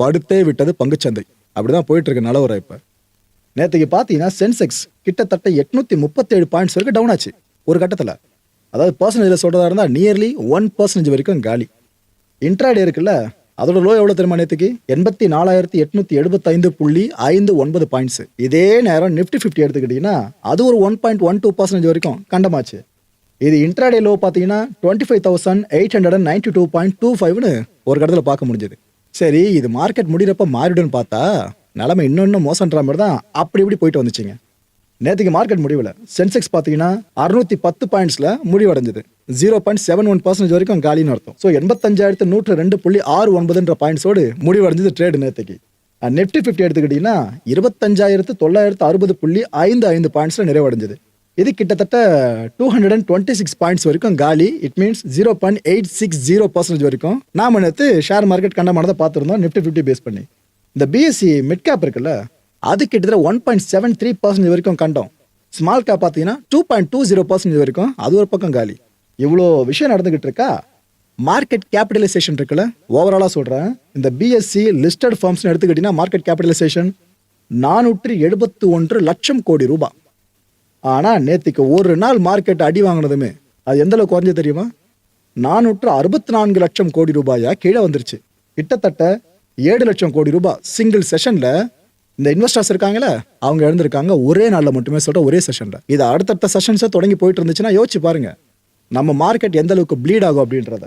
படுத்தே விட்டது பங்குச்சந்தை. அப்படிதான் போயிட்டு இருக்கு நிலவரம் இப்ப. நேற்றுக்கு பார்த்தீங்கன்னா சென்செக்ஸ் கிட்டத்தட்ட எட்நூத்தி முப்பத்தேழு பாயிண்ட்ஸ் வரைக்கும் டவுன் ஆச்சு ஒரு கட்டத்தில். அதாவது பர்சன்டேஜில் சொல்றதா இருந்தால் நியர்லி ஒன் பர்சன்டேஜ் வரைக்கும் காலி. இன்ட்ராடே இருக்குல்ல அதோட லோ எவ்வளோ தெரியுமா நேற்றுக்கு எண்பத்தி நாலாயிரத்தி எட்நூத்தி எழுபத்தைந்து புள்ளி ஐந்து ஒன்பது பாயிண்ட்ஸ் இதே நேரம் நிஃப்டி ஃபிஃப்டி எடுத்துக்கிட்டிங்கன்னா அது ஒரு one point one two percentage வரைக்கும் கண்டமாச்சு. இது இன்ட்ராடே லோ பார்த்தீங்கன்னா twenty five thousand eight hundred and ninety two point two ஃபைவ்னு ஒரு கடத்தில் பார்க்க முடிஞ்சது. சரி இது மார்க்கெட் முடிகிறப்ப மாறிடும்னு பார்த்தா நிலமை இன்னும் இன்னும் மோசன்ற மாதிரி தான் அப்படி இப்படி போயிட்டு வந்துச்சுங்க. நேற்றுக்கு மார்க்கெட் முடிவில் சென்செக்ஸ் பார்த்தீங்கன்னா அறுநூத்தி பத்து பாயிண்ட்ஸில் முடிவடைஞ்சது. Zero point seven one percentage வரைக்கும் காலின்னு அர்த்தம். ஸோ எண்பத்தஞ்சாயிரத்து நூற்று ரெண்டு புள்ளி ஆறு ஒன்பதுன்ற பாயிண்ட்ஸோடு முடிவடைஞ்சது ட்ரேடு நேற்றுக்கு நெஃப்டி ஃபிஃப்டி எடுத்துக்கிட்டிங்கன்னா இருபத்தஞ்சாயிரத்து தொள்ளாயிரத்து அறுபது புள்ளி ஐந்து ஐந்து பாயிண்ட்ஸில் நிறைவடைஞ்சது. இது கிட்டத்தட்ட two hundred and twenty six points வரைக்கும் காலி. It means zero point eight six zero percentage வரைக்கும். நாம நேற்று ஷேர் மார்க்கெட் கண்டமானதை பார்த்துருந்தோம். நிஃப்டி ஃபிஃப்டி பேஸ் பண்ணி. இந்த பிஎஸ்சி மிட் கேப் இருக்குல்ல அது கிட்டத்தட்ட one point seven three percentage வரைக்கும் கண்டோம். ஸ்மால் கேப் பார்த்தீங்கன்னா two point two zero percentage வரைக்கும் அது ஒரு பக்கம் காலி. இவ்வளோ விஷயம் நடந்துகிட்டு இருக்கா? மார்க்கெட் கேபிட்டலைசேஷன் இருக்குல்ல ஓவராலாக சொல்கிறேன் இந்த பிஎஸ்சி லிஸ்டட் ஃபார்ம்ஸ்னு எடுத்துக்கிட்டிங்கன்னா மார்க்கெட் கேபிட்டலைசேஷன் நானூற்றி எழுபத்து ஒன்று லட்சம் கோடி ரூபாய். ஆனால் நேற்றுக்கு ஒரு நாள் மார்க்கெட் அடி வாங்கினதுமே அது எந்த அளவுக்கு குறைஞ்சது தெரியுமா? நானூற்று அறுபத்தி நான்கு லட்சம் கோடி ரூபாயா கீழே வந்துருச்சு. கிட்டத்தட்ட ஏழு லட்சம் கோடி ரூபாய் சிங்கிள் செஷனில் இந்த இன்வெஸ்டர்ஸ் இருக்காங்களே அவங்க எழுந்திருக்காங்க. ஒரே நாளில் மட்டுமே சொல்கிற ஒரே செஷனில் இது அடுத்தடுத்த செஷன்ஸை தொடங்கி போயிட்டு இருந்துச்சுன்னா யோசிச்சு பாருங்க. நம்ம மார்க்கெட் எந்த அளவுக்கு ப்ளீட் ஆகும் அப்படின்றத.